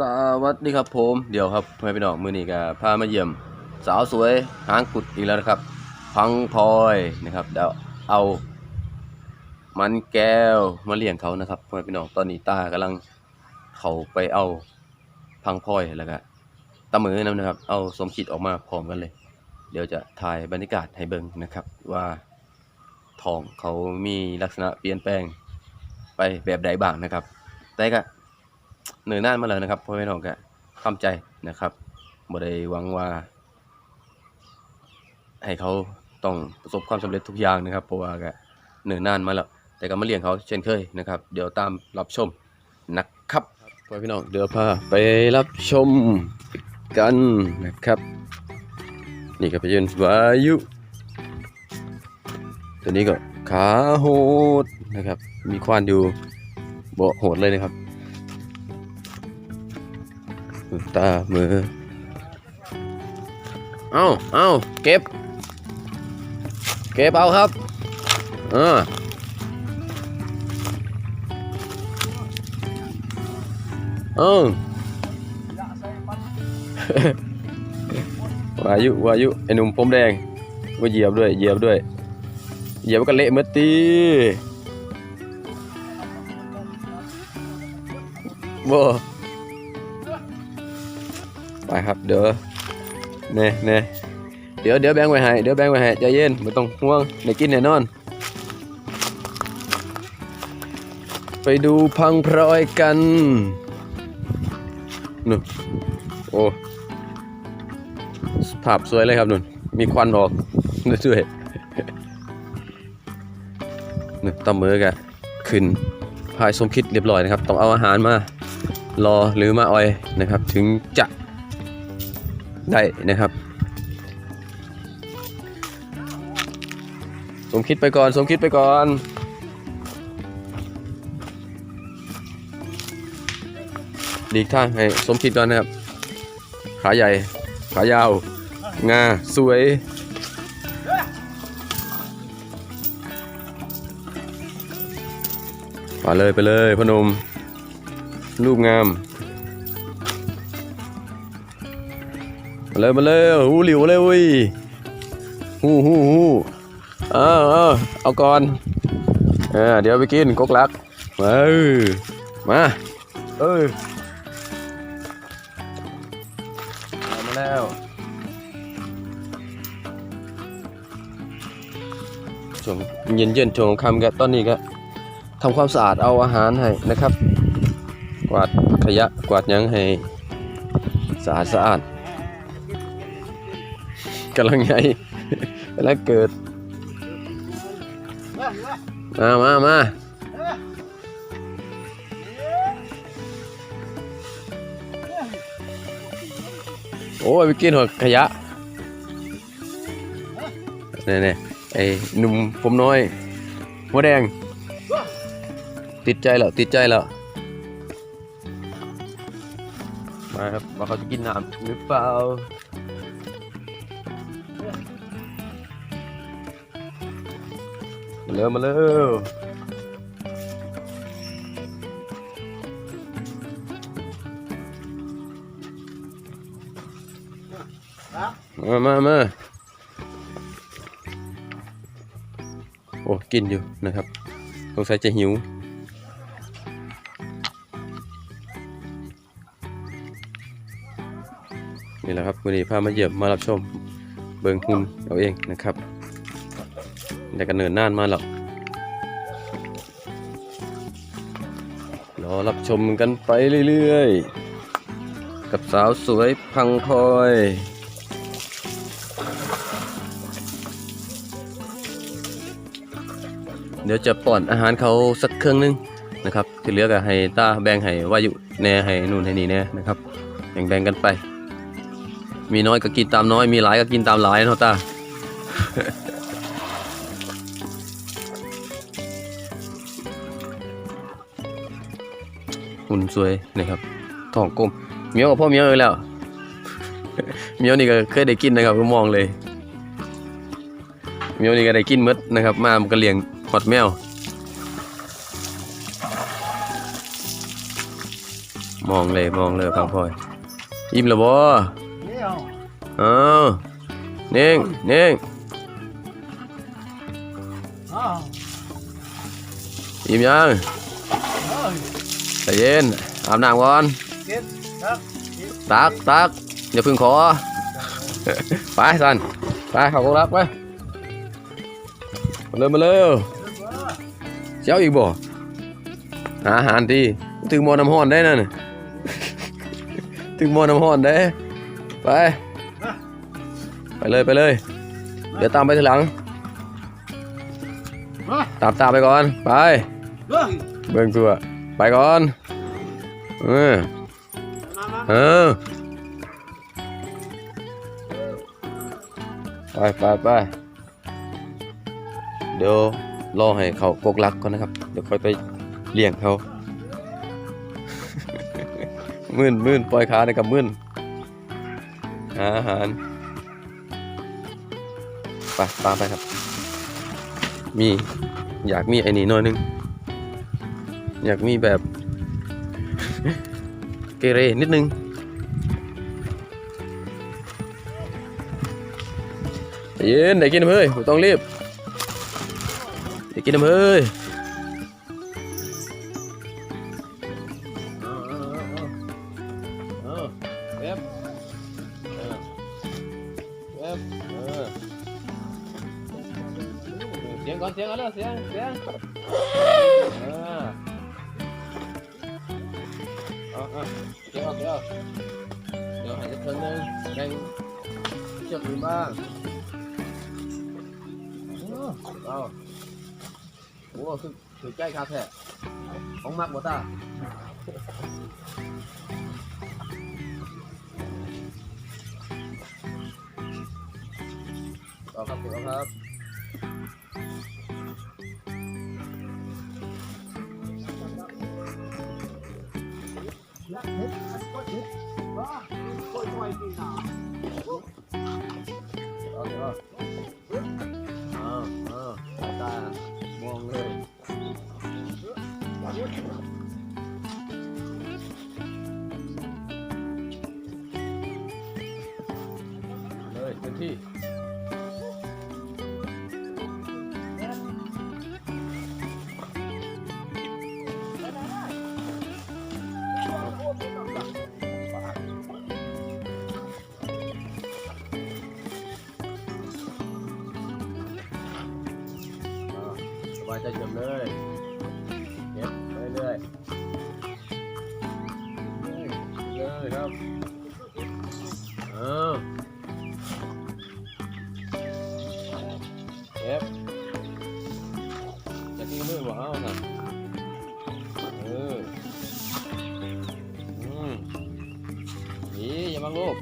สวัสดีครับผมเดี๋ยวครับเพื่อนพี่น้องมือนี้ก็พามาเยี่ยม สาวสวยหางกุดอีกแล้วนะครับ พังพลอยนะครับเดี๋ยวเอา มันแก้วมาเลี้ยงเขานะครับเพื่อนพี่น้องตอนนี้ตากำลังเขาไปเอาพังพลอยแล้วก็ตะมือนำนะครับ เอาสมคิดออกมาพร้อมกันเลย เดี๋ยวจะถ่ายบรรยากาศให้เบิ่งนะครับ ว่าทองเขามีลักษณะเปลี่ยนแปลงไปแบบใดบ้างนะครับแต่ก็ เหนื่อยนานมาแล้วนะครับพ่อแม่น้องก็ทำใจนะครับบ่ได้หวังว่า ให้เขาต้องประสบความสำเร็จทุกอย่างนะครับ เพราะว่าก็เหนื่อยนานมาแล้วแต่ก็มาเลี้ยงเขาเช่นเคยนะครับ เดี๋ยวตามรับชมนะครับพ่อพี่น้องเดี๋ยวพาไปรับชมกันนะครับ นี่ก็เป็นวายุตัวนี้ก็ขาโหดนะครับ มีควานอยู่เบาโหดเลยนะครับ ตามือ เอาเอาเก็บ เก็บเอาครับอ่าเออวายุวายุไอ้หนุ่มผมแดงว่าเหยียบด้วยเหยียบด้วยเหยียบก็เละเมื่อตีบ่ ไปครับ เดี๋ยวเน่เน่เดี๋ยวเดี๋ยวแบงไว้ให้เดี๋ยวแบงไว้ให้ใจเย็นไม่ต้องห่วงได้กินแน่นอน ไปดูพังพลอยกันนู่นโอ้ภาพสวยเลยครับนุ่นมีควันออกด้วยนู่นตำมือกะขึ้นพายสมคิดเรียบร้อยนะครับ ต้องเอาอาหารมารอหรือมาออยนะครับ ถึงจะ ได้นะครับ สมคิดไปก่อน สมคิดไปก่อน ดีกทางให้สมคิดก่อนนะครับ ขาใหญ่ ขายาว งา สวยไปเลยไปเลยพนม รูปงาม เลยมาเลยหูหลิวเลยว้ยหูหูหูอาเอาเอาก่อนเออเดี๋ยวไปกินกกลักเออมาเออมาแล้วช่วงเย็นเย็นช่วงค่ำก็ตอนนี้ก็ทำความสะอาดเอาอาหารให้นะครับ กวาดขยะกวาดยังให้สะอาดสะอาด กำลังไงกำลังเกิด มามามาโอ้ยไปกินหัวขยะนี่นี่ไอ้หนุ่มผมน้อย หัวแดง ติดใจแล้วติดใจแล้วมาครับว่าเขาจะกินน้ำหรือเปล่า มาเร็วมาเร็วมามามาโอ้กินอยู่นะครับสงสัยจะหิวนี่แหละครับวันนี้พามาเยี่ยมมารับชมเบิงหุ่นเอาเองนะครับ แต่กันเนินนานมาแล้วรอรับชมกันไปเรื่อยๆ กับสาวสวยพังพลอยเดี๋ยวจะป้อนอาหารเขาสักเครื่องนึงนะครับ ที่เหลือก็ให้ตาแบ่งให้วายุแน่ให้นู่นให้นี่แน่นะครับแบ่งๆกันไป มีน้อยก็กินตามน้อยมีหลายก็กินตามหลายเนาะตา หุ่นสวยนะครับท้องกลมเหมียวกับพ่อเหมียวเลยแล้วเหมียวนี่ก็เคยได้กินนะครับก็มองเลยเหมียวนี่ก็ได้กินหมดนะครับ มามันก็เลี้ยงหอดแมวมองเลยมองเลยพังพลอยยิ้มแล้วบ่นี่เอาอ้าวนิ่งนิ่งอ้าวยิ้มยังเอ้ยใจ เย็นอาบน้ำก่อนเก็บครับตักตักอย่าเพึ่งขอ ไปสันไปเขอกงรักไปมาเร็วมาเร็วเจ้าอีกบ่หาอาหารดีถึงหมอน้ำห้อนได้นั่นน่ะถึงหมอน้ำห้อนได้ไปไปเลยไปเลย เดี๋ยวตามไปทีหลังมาตามตามไปก่อน ไปเฮ้ยเบิ่งตัว ไปก่อน เออ เออ ไปไปไปเดี๋ยวรอให้เขากกลักก่อนนะครับ เดี๋ยวค่อยไปเลี้ยงเขา มื่นมื่นปล่อยขาในกับมื่นหาอาหาร ไปตามไปครับ มีอยากมีไอ้นี่น่อยนึง อยากมีแบบ เกเรนิดนึง เย็นได้กินน้ำเฮ้ยไม่ต้องรีบได้กินน้ำเฮ้ยเอเอฟเออเอฟเออเสียงก่อนเสียงก่อนเลยเสียงเสียง เดี๋ยวเดี๋ยให้สักคนหนึงแบ่งเชือกอื่นบ้างเอาโอ้คือถือใกล้คาแท้ของมักบ่ตาเอครับเก็บเอครับ やっべ、やっとこ快つ。啊、าสบายใจเฉยเลยเก็บไปเรื่อยเรื่อยครับเออเก็บจะกินมือบ่เอาน่ะเอออืมนี่อย่ามาโลภ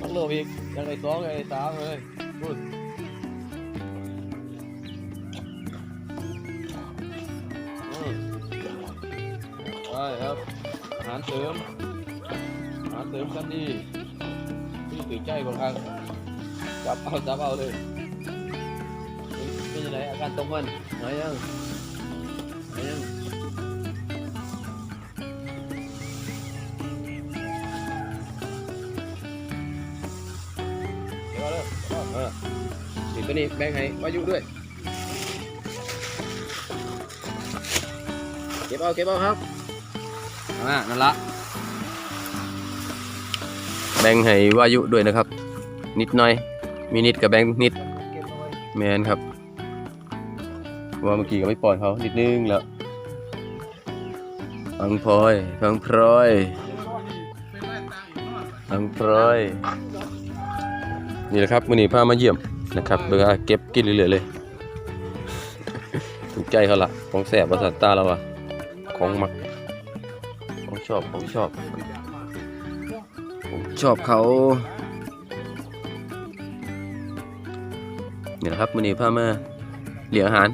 ต้องโลภอีกยังไงสองยังไงสามเลยพูดารเสริม อาหารเสริมกันดีที่ตื่นใจบางครั้งจับเอาจับเอาเลยเป็นยังไงอาการตรงมันหายยังหายยังเดี๋ยวเลยเอาเอนี่ตัวนี้แบ่งให้วายุด้วย เก็บเอาเก็บเอาครับ อ่านั่นละแบ่งให้วายุด้วยนะครับ นิดหน่อย มีนิดกับแบ่งนิดแมนครับว่าเมื่อกี้ก็ไม่ปล่อยเขานิดนึงแล้วฟังพลอยฟังพลอยฟังพลอย นี่แหละครับมือนี้พามาเยี่ยมนะครับเบิ่งอาเก็บกินเรื่อยๆเลยถูกใจเขาละของแสบประสาทตาเราอะของมัก ชอบของชอบ ผมชอบเขานี่แหละครับมื่อนี้พามาเหลี้ยอาหาร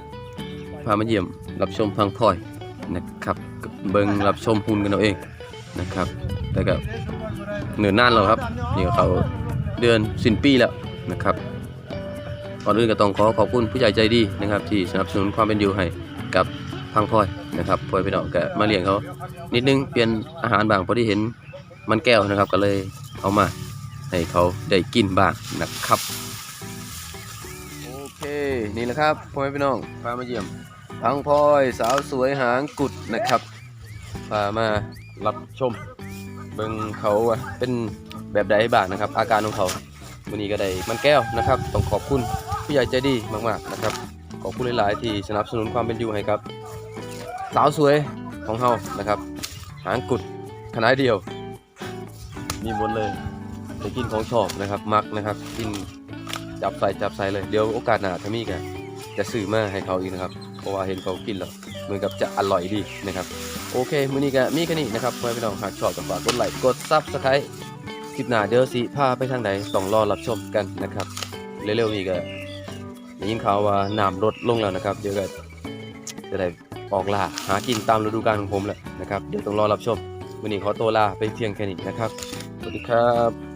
พามาเยี่ยมรับชมพังพลอยนะครับ เบิ่งรับชมหุ่นกันเอาเองนะครับแต่ก็เหนือนานแล้วครับนี่เขาเดือนสิ้นปีแล้วนะครับก่อนอื่นก็ต้องขอขอบคุณผู้ใหญ่ใจดีนะครับ ที่สนับสนุนความเป็นอยู่ให้กับ พังพลอยนะครับพลอยพี่น้องก็มาเลี้ยงเขา นิดนึงเปลี่ยนอาหารบางพอดีเห็นมันแก้วนะครับ ก็เลยเอามาให้เขาได้กินบ้างนะครับ โอเคนี่แหละครับพ่อแม่พี่น้องพามาเยี่ยมพังพลอยสาวสวยหางกุดนะครับพามารับชม เบิ่งเขาว่าเป็นแบบใดบ้างนะครับ อาการของเขาวันนี้ก็ได้มันแก้วนะครับ ต้องขอบคุณผู้ใหญ่ใจดีมากๆนะครับขอบคุณหลาย ๆ ที่สนับสนุนความเป็นอยู่ให้ครับ สาวสวยของเฮานะครับ หางกุดขนาดเดียว มีหมดเลยไปกินของชอบนะครับมักนะครับ กินจับใส่จับใส่เลยเดี๋ยวโอกาสหน้าถ้ามีกันจะซื้อมาให้เขาอีกนะครับ เพราะว่าเห็นเขากินแล้วเหมือนกับจะอร่อยดีนะครับ โอเคมื้อนี้ก็มีแค่นี้นะครับเพื่อนพี่น้องหากชอบก็ฝากกดไลค์กดซับสไครต์คลิปหน้าเดี๋ยวสิพาไปทางใดต้องรอรับชมกันนะครับเร็วๆนี้ก็ได้ยินข่าวว่าน้ำลดลงแล้วนะครับเดี๋ยวก็จะได้ ออกล่าหากินตามฤดูกาลของผมแหละนะครับ เดี๋ยวต้องรอรับชมวันนี้ขอตัวลาไปเพียงแค่นี้นะครับ สวัสดีครับ